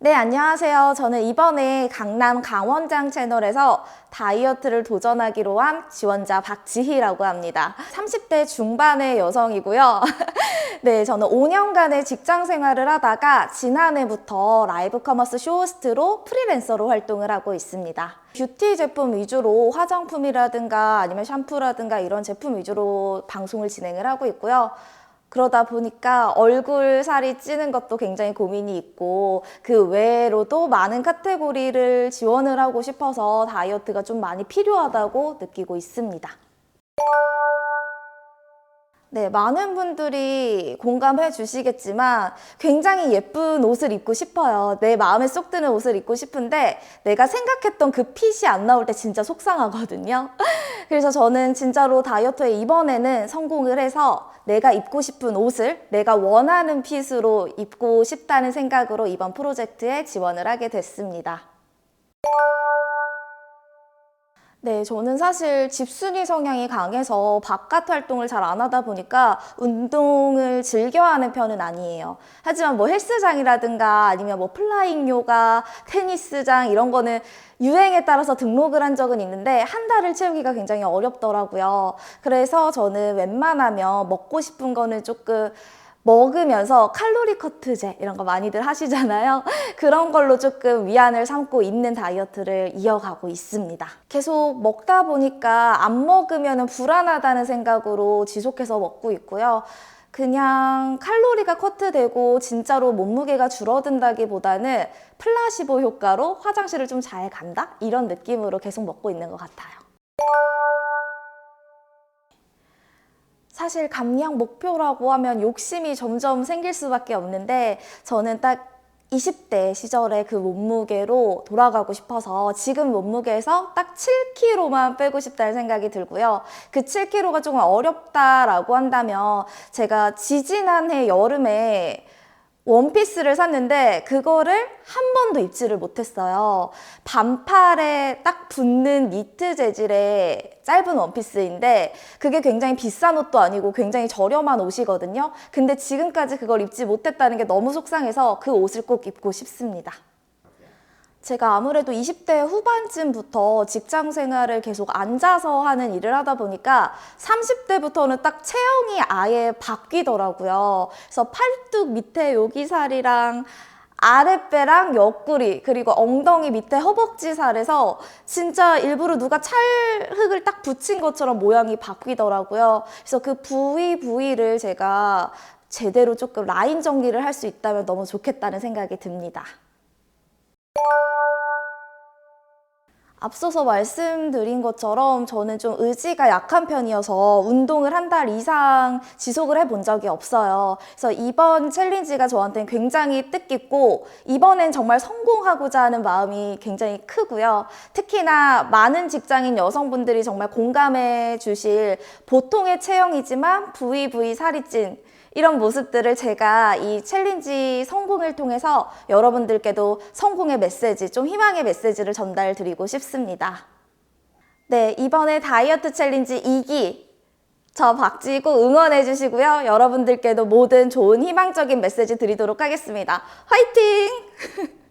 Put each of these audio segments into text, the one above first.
네, 안녕하세요. 저는 이번에 강남 강원장 채널에서 다이어트를 도전하기로 한 지원자 박지희라고 합니다. 30대 중반의 여성이고요. 네, 저는 5년간의 직장 생활을 하다가 지난해부터 라이브 커머스 쇼호스트로 프리랜서로 활동을 하고 있습니다. 뷰티 제품 위주로 화장품이라든가 아니면 샴푸라든가 이런 제품 위주로 방송을 진행을 하고 있고요. 그러다 보니까 얼굴 살이 찌는 것도 굉장히 고민이 있고 그 외로도 많은 카테고리를 지원을 하고 싶어서 다이어트가 좀 많이 필요하다고 느끼고 있습니다. 네, 많은 분들이 공감해 주시겠지만 굉장히 예쁜 옷을 입고 싶어요. 내 마음에 쏙 드는 옷을 입고 싶은데 내가 생각했던 그 핏이 안 나올 때 진짜 속상하거든요. 그래서 저는 진짜로 다이어트에 이번에는 성공을 해서 내가 입고 싶은 옷을 내가 원하는 핏으로 입고 싶다는 생각으로 이번 프로젝트에 지원을 하게 됐습니다. 네, 저는 사실 집순이 성향이 강해서 바깥 활동을 잘 안 하다 보니까 운동을 즐겨하는 편은 아니에요. 하지만 뭐 헬스장이라든가 아니면 뭐 플라잉 요가, 테니스장 이런 거는 유행에 따라서 등록을 한 적은 있는데 한 달을 채우기가 굉장히 어렵더라고요. 그래서 저는 웬만하면 먹고 싶은 거는 조금 먹으면서 칼로리 커트제 이런 거 많이들 하시잖아요. 그런 걸로 조금 위안을 삼고 있는 다이어트를 이어가고 있습니다. 계속 먹다 보니까 안 먹으면 불안하다는 생각으로 지속해서 먹고 있고요. 그냥 칼로리가 커트되고 진짜로 몸무게가 줄어든다기보다는 플라시보 효과로 화장실을 좀 잘 간다? 이런 느낌으로 계속 먹고 있는 것 같아요. 사실 감량 목표라고 하면 욕심이 점점 생길 수밖에 없는데 저는 딱 20대 시절의 그 몸무게로 돌아가고 싶어서 지금 몸무게에서 딱 7kg만 빼고 싶다는 생각이 들고요. 그 7kg가 조금 어렵다라고 한다면 제가 지지난해 여름에 원피스를 샀는데 그거를 한 번도 입지를 못했어요. 반팔에 딱 붙는 니트 재질의 짧은 원피스인데 그게 굉장히 비싼 옷도 아니고 굉장히 저렴한 옷이거든요. 근데 지금까지 그걸 입지 못했다는 게 너무 속상해서 그 옷을 꼭 입고 싶습니다. 제가 아무래도 20대 후반쯤부터 직장 생활을 계속 앉아서 하는 일을 하다 보니까 30대부터는 딱 체형이 아예 바뀌더라고요. 그래서 팔뚝 밑에 여기 살이랑 아랫배랑 옆구리 그리고 엉덩이 밑에 허벅지 살에서 진짜 일부러 누가 찰흙을 딱 붙인 것처럼 모양이 바뀌더라고요. 그래서 그 부위 부위를 제가 제대로 조금 라인 정리를 할 수 있다면 너무 좋겠다는 생각이 듭니다. 앞서서 말씀드린 것처럼 저는 좀 의지가 약한 편이어서 운동을 한 달 이상 지속을 해본 적이 없어요. 그래서 이번 챌린지가 저한테는 굉장히 뜻깊고 이번엔 정말 성공하고자 하는 마음이 굉장히 크고요. 특히나 많은 직장인 여성분들이 정말 공감해 주실 보통의 체형이지만 부위 부위 살이 찐 이런 모습들을 제가 이 챌린지 성공을 통해서 여러분들께도 성공의 메시지, 좀 희망의 메시지를 전달 드리고 싶습니다. 네, 이번에 다이어트 챌린지 2기 저 박지고 응원해 주시고요. 여러분들께도 모든 좋은 희망적인 메시지 드리도록 하겠습니다. 화이팅!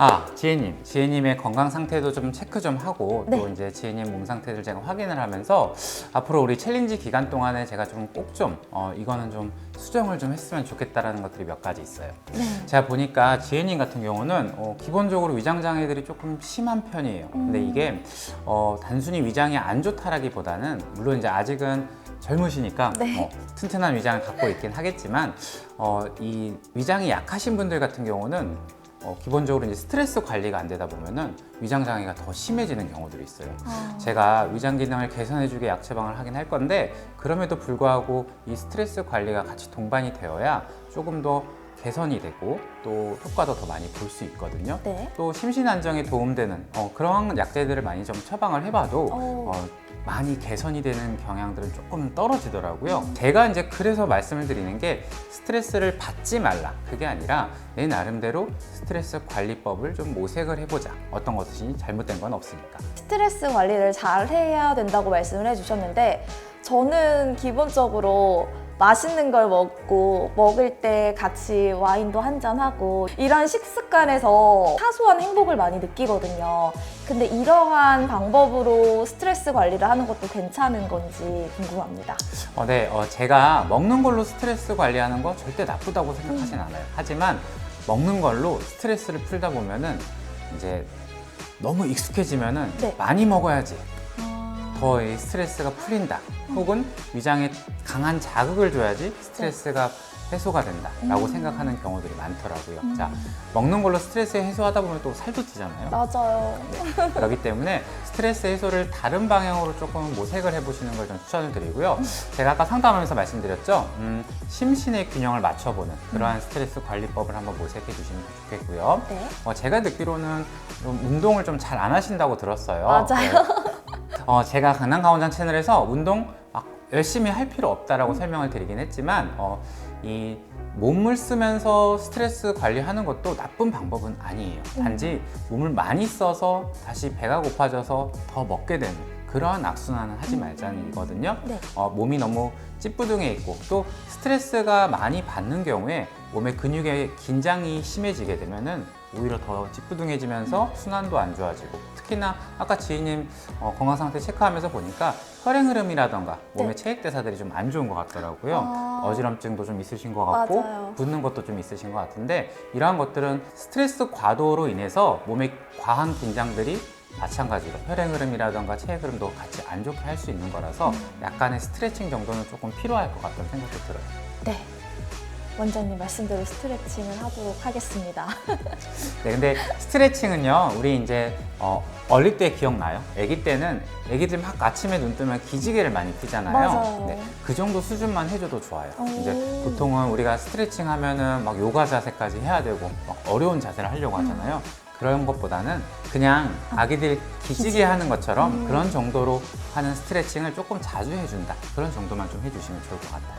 아, 지혜님, 지혜님의 건강 상태도 좀 체크 좀 하고 또 네. 이제 지혜님 몸 상태를 제가 확인을 하면서 앞으로 우리 챌린지 기간 동안에 제가 좀꼭좀 어, 이거는 좀 수정을 좀 했으면 좋겠다라는 것들이 몇 가지 있어요. 네. 제가 보니까 지혜님 같은 경우는 어, 기본적으로 위장 장애들이 조금 심한 편이에요. 근데 이게 어, 단순히 위장이 안 좋다라기보다는 물론 이제 아직은 젊으시니까 네. 어, 튼튼한 위장을 갖고 있긴 하겠지만 어, 이 위장이 약하신 분들 같은 경우는 어, 기본적으로 이제 스트레스 관리가 안 되다 보면은 위장 장애가 더 심해지는 경우들이 있어요. 제가 위장 기능을 개선해주게 약 처방을 하긴 할 건데 그럼에도 불구하고 이 스트레스 관리가 같이 동반이 되어야 조금 더 개선이 되고 또 효과도 더 많이 볼 수 있거든요. 네. 또 심신 안정에 도움되는 어, 그런 약재들을 많이 좀 처방을 해봐도 어. 어, 많이 개선이 되는 경향들은 조금 떨어지더라고요. 제가 이제 그래서 말씀을 드리는 게 스트레스를 받지 말라. 그게 아니라 내 나름대로 스트레스 관리법을 좀 모색을 해보자. 어떤 것이 잘못된 건 없으니까. 스트레스 관리를 잘 해야 된다고 말씀을 해주셨는데 저는 기본적으로 맛있는 걸 먹고 먹을 때 같이 와인도 한잔 하고 이런 식습관에서 사소한 행복을 많이 느끼거든요. 근데 이러한 방법으로 스트레스 관리를 하는 것도 괜찮은 건지 궁금합니다. 어, 네, 어, 제가 먹는 걸로 스트레스 관리하는 거 절대 나쁘다고 생각하진 않아요. 하지만 먹는 걸로 스트레스를 풀다 보면은 이제 너무 익숙해지면은 네. 많이 먹어야지 더이 스트레스가 풀린다. 혹은 위장에 강한 자극을 줘야지 스트레스가 해소가 된다라고 음. 생각하는 경우들이 많더라고요. 자, 먹는 걸로 스트레스 해소하다 보면 또 살도 찌잖아요. 맞아요. 그렇기 때문에 스트레스 해소를 다른 방향으로 조금 모색을 해보시는 걸 좀 추천을 드리고요. 제가 아까 상담하면서 말씀드렸죠. 음, 심신의 균형을 맞춰보는 그러한 스트레스 관리법을 한번 모색해 주시면 좋겠고요. 네. 어, 제가 듣기로는 좀 운동을 좀 잘 안 하신다고 들었어요. 맞아요. 네. 어, 제가 강남 강원장 채널에서 운동 막 열심히 할 필요 없다라고 설명을 드리긴 했지만 어, 이 몸을 쓰면서 스트레스 관리하는 것도 나쁜 방법은 아니에요. 단지 몸을 많이 써서 다시 배가 고파져서 더 먹게 되는 그러한 악순환은 하지 말자는 이거든요. 네. 어, 몸이 너무 찌뿌둥해 있고 또 스트레스가 많이 받는 경우에 몸의 근육의 긴장이 심해지게 되면은 오히려 더 찌뿌둥해지면서 순환도 안 좋아지고 특히나 아까 지희님 어, 건강 상태 체크하면서 보니까 혈행 흐름이라던가 몸의 네. 체액 대사들이 좀 안 좋은 것 같더라고요. 아. 어지럼증도 좀 있으신 것 같고 맞아요. 붓는 것도 좀 있으신 것 같은데 이러한 것들은 스트레스 과도로 인해서 몸의 과한 긴장들이 마찬가지로 혈행 흐름이라던가 체액 흐름도 같이 안 좋게 할 수 있는 거라서 약간의 스트레칭 정도는 조금 필요할 것 같다는 생각도 들어요. 네. 원장님 말씀대로 스트레칭을 하도록 하겠습니다. 네, 근데 스트레칭은요, 우리 이제 어, 어릴 때 기억나요? 아기 때는 아기들 막 아침에 눈 뜨면 기지개를 많이 피잖아요. 맞아요. 네, 그 정도 수준만 해줘도 좋아요. 오. 이제 보통은 우리가 스트레칭 하면은 막 요가 자세까지 해야 되고 막 어려운 자세를 하려고 하잖아요. 그런 것보다는 그냥 아기들 기지개 하는 것처럼 그런 정도로 하는 스트레칭을 조금 자주 해준다. 그런 정도만 좀 해주시면 좋을 것 같아요.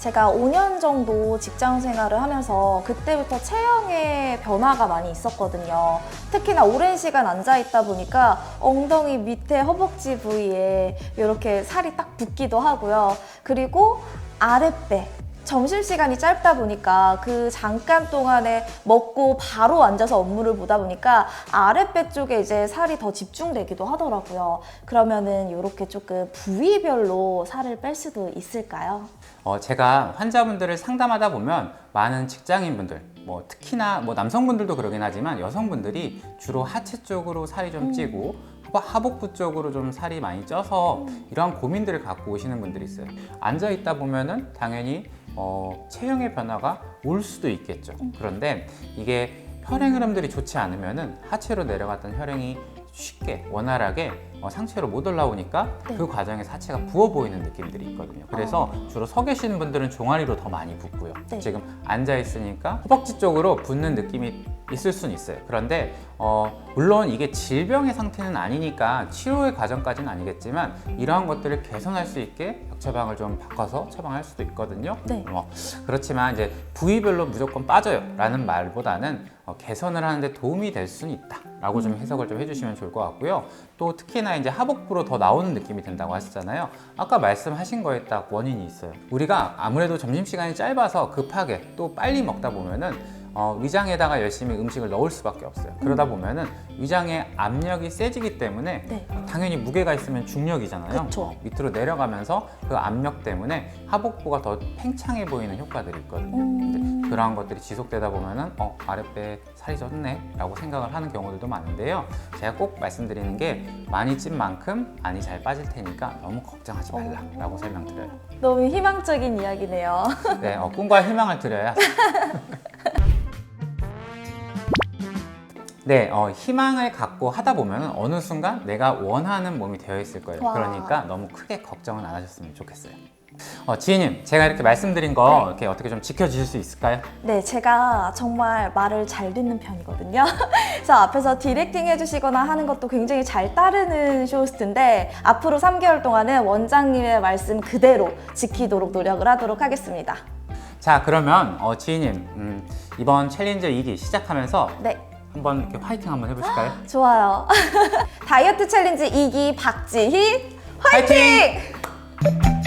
제가 5년 정도 직장 생활을 하면서 그때부터 체형의 변화가 많이 있었거든요. 특히나 오랜 시간 앉아 있다 보니까 엉덩이 밑에 허벅지 부위에 이렇게 살이 딱 붙기도 하고요. 그리고 아랫배. 점심시간이 짧다 보니까 그 잠깐 동안에 먹고 바로 앉아서 업무를 보다 보니까 아랫배 쪽에 이제 살이 더 집중되기도 하더라고요. 그러면은 이렇게 조금 부위별로 살을 뺄 수도 있을까요? 어, 제가 환자분들을 상담하다 보면 많은 직장인분들, 뭐 특히나 뭐 남성분들도 그러긴 하지만 여성분들이 주로 하체 쪽으로 살이 좀 찌고 하복- 하복부 쪽으로 좀 살이 많이 쪄서 이러한 고민들을 갖고 오시는 분들이 있어요. 앉아 있다 보면은 당연히 어, 체형의 변화가 올 수도 있겠죠. 그런데 이게 혈행 흐름들이 좋지 않으면은 하체로 내려갔던 혈행이 쉽게 원활하게 어, 상체로 못 올라오니까 네. 그 과정에서 하체가 부어 보이는 느낌들이 있거든요. 그래서 주로 서 계시는 분들은 종아리로 더 많이 붓고요. 네. 지금 앉아 있으니까 허벅지 쪽으로 붓는 느낌이 있을 수는 있어요. 그런데 어, 물론 이게 질병의 상태는 아니니까 치료의 과정까지는 아니겠지만 이러한 것들을 개선할 수 있게 약 처방을 좀 바꿔서 처방할 수도 있거든요. 네. 어, 그렇지만 이제 부위별로 무조건 빠져요라는 말보다는 어, 개선을 하는데 도움이 될 수는 있다 라고 좀 해석을 좀 해주시면 좋을 것 같고요. 또 특히나 이제 하복부로 더 나오는 느낌이 든다고 하셨잖아요. 아까 말씀하신 거에 딱 원인이 있어요. 우리가 아무래도 점심 시간이 짧아서 급하게 또 빨리 먹다 보면은 어, 위장에다가 열심히 음식을 넣을 수밖에 없어요. 그러다 보면은 위장의 압력이 세지기 때문에 네. 당연히 무게가 있으면 중력이잖아요. 그쵸. 어, 밑으로 내려가면서 그 압력 때문에 하복부가 더 팽창해 보이는 효과들이 있거든요. 음. 근데 그러한 것들이 지속되다 보면은 어 아랫배 살이 쪘네라고 생각을 하는 경우들도 많은데요. 제가 꼭 말씀드리는 게 많이 찐 만큼 많이 잘 빠질 테니까 너무 걱정하지 말라라고 설명드려요. 너무 희망적인 이야기네요. 네, 어, 꿈과 희망을 드려야 네, 어, 희망을 갖고 하다 보면 어느 순간 내가 원하는 몸이 되어 있을 거예요. 와. 그러니까 너무 크게 걱정은 안 하셨으면 좋겠어요. 어, 지희님, 제가 이렇게 말씀드린 거 네. 이렇게 어떻게 좀 지켜주실 수 있을까요? 네, 제가 정말 말을 잘 듣는 편이거든요. 그래서 앞에서 디렉팅 해주시거나 하는 것도 굉장히 잘 따르는 쇼호스트인데 앞으로 3개월 동안은 원장님의 말씀 그대로 지키도록 노력을 하도록 하겠습니다. 자, 그러면 어, 지희님, 음, 이번 챌린저 2기 시작하면서 네, 한번 이렇게 화이팅 한번 해보실까요? 좋아요. 다이어트 챌린지 2기 박지희 화이팅! 화이팅!